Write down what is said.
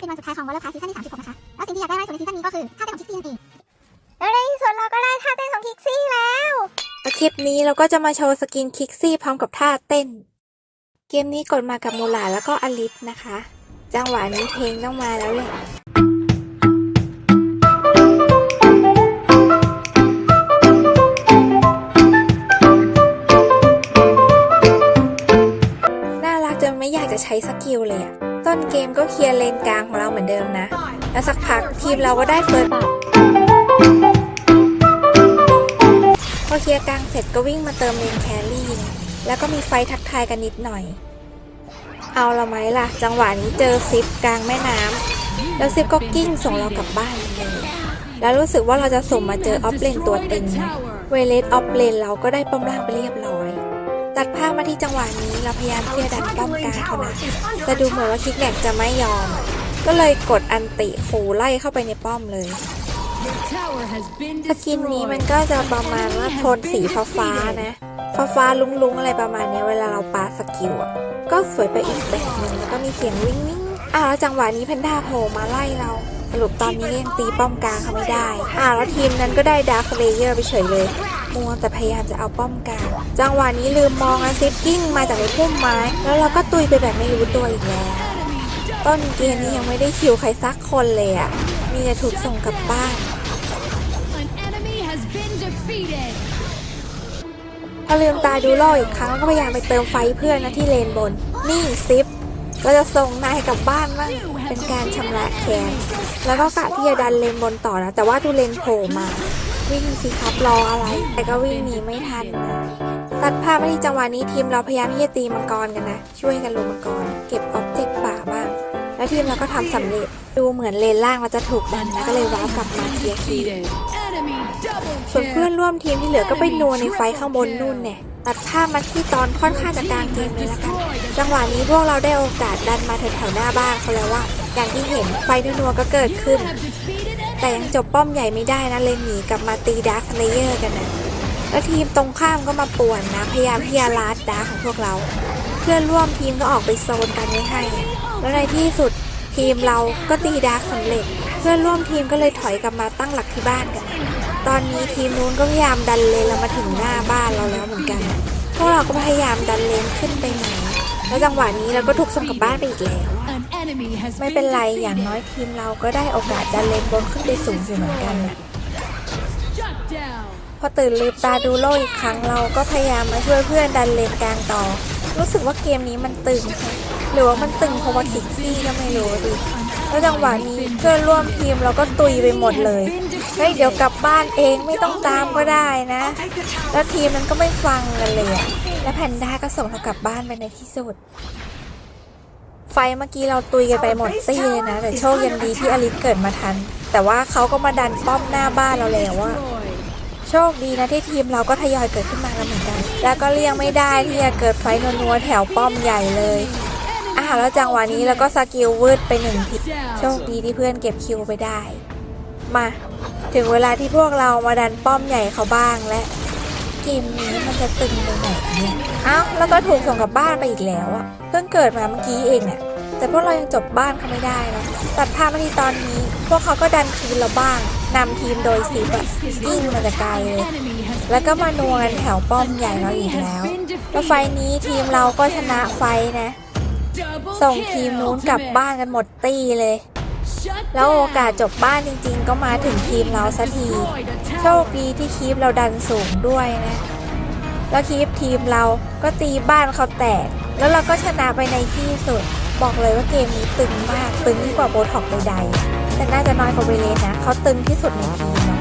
เป็นวันสุดท้ายของวอลเลย์พาซีซั่นที่36นะคะ แล้วสิ่งที่อยากได้มากที่สุดในซีซั่นนี้ก็คือท่าเต้นของคิกซี่นั่นเองแล้วในที่สุดเราก็ได้ท่าเต้นของคิกซี่แล้วแล้วคลิปนี้เราก็จะมาโชว์สกินคิกซี่พร้อมกับท่าเต้น เกมนี้กดมากับมูลาแล้วก็อลิสนะคะ จังหวะนี้เพลงต้องมาแล้วเลยน่ารักจนไม่อยากจะใช้สกิลเลยอะ ต้นเกมก็เคลียร์เลนกลางของเราเหมือนเดิมนะ แล้วสักพักทีมเราก็ได้เฟิร์สบัตพอเคลียร์กลางเสร็จก็วิ่งมาเติมเลนแครี่นะแล้วก็มีไฟทักทายกันนิดหน่อย เอาละไหมล่ะ จังหวะนี้เจอซิปกลางแม่น้ำแล้วซิปก็กิ้งส่งเรากลับบ้านเลยแล้วรู้สึกว่าเราจะส่งมาเจอออฟเลนตัวเต็งเวเลสออฟเลนเราก็ได้ป้อมล่างไปเรียบร้อย ตัดภาพมาที่จังหวะนี้เราพยายามที่จะดันป้อมกลางเขานะแต่ดูเหมือนว่าคิกแลกจะไม่ยอม ก็เลยกดอันติขู่ไล่เข้าไปในป้อมเลยสกินนี้มันก็จะประมาณว่าโทนสีฟ้าฟ้าๆนะฟ้าฟ้าๆลุ้งๆอะไรประมาณนี้เวลาเราปาสกิลอะก็สวยไปอีกแบบหนึ่งแล้วก็มีเสียงวิ่งวิ่งอ้าวแล้วจังหวะนี้แพนด้าโผล่มาไล่เราสรุปตอนนี้ยังตีป้อมกลางเขาไม่ได้อ้าวแล้วทีมนั้นก็ได้ดาร์คเลเยอร์ไปเฉยเลย มัวแต่พยายามจะเอาป้อมกลางจังหวะนี้ลืมมองอาซิฟกิ้งมาจากในพุ่มไม้ แล้วเราก็ตุยไปแบบไม่รู้ตัวอีกแล้ว ต้นเกมนี้ยังไม่ได้คิวใครสักคนเลยอะมีแต่ถูกส่งกลับบ้านพอลืมตาดูโลกอีกครั้งก็พยายามไปเติมไฟเพื่อนนะที่เลนบน นี่ซิปเราจะส่งนายกลับบ้านบ้างเป็นการชำระแค้นแล้วก็กะที่จะดันเลนบนต่อนะ แต่ว่าดูเลนโผล่มา วิ่งสิครับรออะไร แต่ก็วิ่งหนีไม่ทัน ตัดภาพมาที่จังหวะนี้ทีมเราพยายามที่จะตีมังกรกันนะ ช่วยกันลงมังกร เก็บออบเจกต์ป่าบ้าง แล้วทีมเราก็ทำสำเร็จ ดูเหมือนเลนล่างเราจะถูกดันนะก็เลยว้าวกลับมาเคลียร์คีส่วนเพื่อนร่วมทีมที่เหลือก็ไปนัวในไฟข้างบนนู่นเนี่ยตัดภาพมาที่ตอนค่อนข้างจะกลางเกมเลยละกันจังหวะนี้พวกเราได้โอกาสดันมาแถวๆหน้าบ้านเขาแล้วว่า อย่างที่เห็นไฟนัวก็เกิดขึ้น แต่ยังจบป้อมใหญ่ไม่ได้นะเลยหนีกลับมาตีดาร์คเลเยอร์กันนะแล้วทีมตรงข้ามก็มาป่วนนะพยายามที่จะลาดดาร์คของพวกเรา เพื่อนร่วมทีมก็ออกไปโซนกันไม่ให้ แล้วในที่สุดทีมเราก็ตีดาร์คสำเร็จ เพื่อนร่วมทีมก็เลยถอยกลับมาตั้งหลักที่บ้านกัน ตอนนี้ทีมนู้นก็พยายามดันเลนเรามาถึงหน้าบ้านเราแล้วเหมือนกัน พวกเราก็พยายามดันเลนขึ้นไปใหม่ แล้วจังหวะนี้เราก็ถูกส่งกลับบ้านไปอีกแล้ว An enemy has ไม่ been เป็นไร defeated. อย่างน้อยทีมเราก็ได้โอกาสดันเลนบนขึ้นไปสูงอยู่เหมือนกันนะ Shut down. พอตื่นลืมตาดูโลกอีกครั้งเราก็พยายามมาช่วยเพื่อนดันเลนกลางต่อ รู้สึกว่าเกมนี้มันตึง หรือว่ามันตึงเพราะว่าคิกซี่ก็ไม่รู้ดิแล้วจังหวะนี้เพื่อนร่วมทีมเราก็ตุยไปหมดเลยเฮ้ยเดี๋ยวกลับบ้านเองไม่ต้องตามก็ได้นะ แล้วทีมมันก็ไม่ฟังกันเลยอะแล้วแพนด้าก็ส่งเรากลับบ้านไปในที่สุด ไฟเมื่อกี้เราตุยกันไปหมดตี้เลยนะ แต่โชคยังดีที่อลิสเกิดมาทัน แต่ว่าเขาก็มาดันป้อมหน้าบ้านเราแล้วอะ Destroyed. โชคดีนะที่ทีมเราก็ทยอยเกิดขึ้นมาแล้วเหมือนกัน แล้วก็เลี่ยงไม่ได้ที่จะเกิดไฟนัวๆแถวป้อมใหญ่เลยอะแล้วจังหวะนี้เราก็สกิลวืดไปหนึ่งทีโชคดีที่เพื่อนเก็บคิวไปได้ มา ถึงเวลาที่พวกเรามาดันป้อมใหญ่เขาบ้างและ เกมนี้มันจะตึงไปไหนเนี่ยเอ้าแล้วก็ถูกส่งกลับบ้านไปอีกแล้วอะเพิ่งเกิดมาเมื่อกี้เองเนี่ยแต่พวกเรายังจบบ้านเขาไม่ได้นะตัดภาพมาที่ตอนนี้ พวกเขาก็ดันคืนเราบ้างนำทีมโดยสีแบบยิ่งมาแต่ไกลเลย แล้วก็มานัวกันแถวป้อมใหญ่เราอีกแล้วแล้วไฟนี้ทีมเราก็ชนะไฟนะ ส่งทีมนู้นกลับบ้านกันหมดตี้เลย แล้วโอกาสจบบ้านจริง ๆ ก็มาถึงทีมเราสัที โชคดีที่คีปเราดันสูงด้วยนะแล้วคีปทีมเราก็ตีบ้านเขาแตก แล้วเราก็ชนะไปในที่สุด บอกเลยว่าเกมนี้ตึงมาก ตึงยิ่งกว่าโบท็อกใดๆแต่น่าจะน้อยกว่าเวเลนนะเขาตึงที่สุดในทีมนะ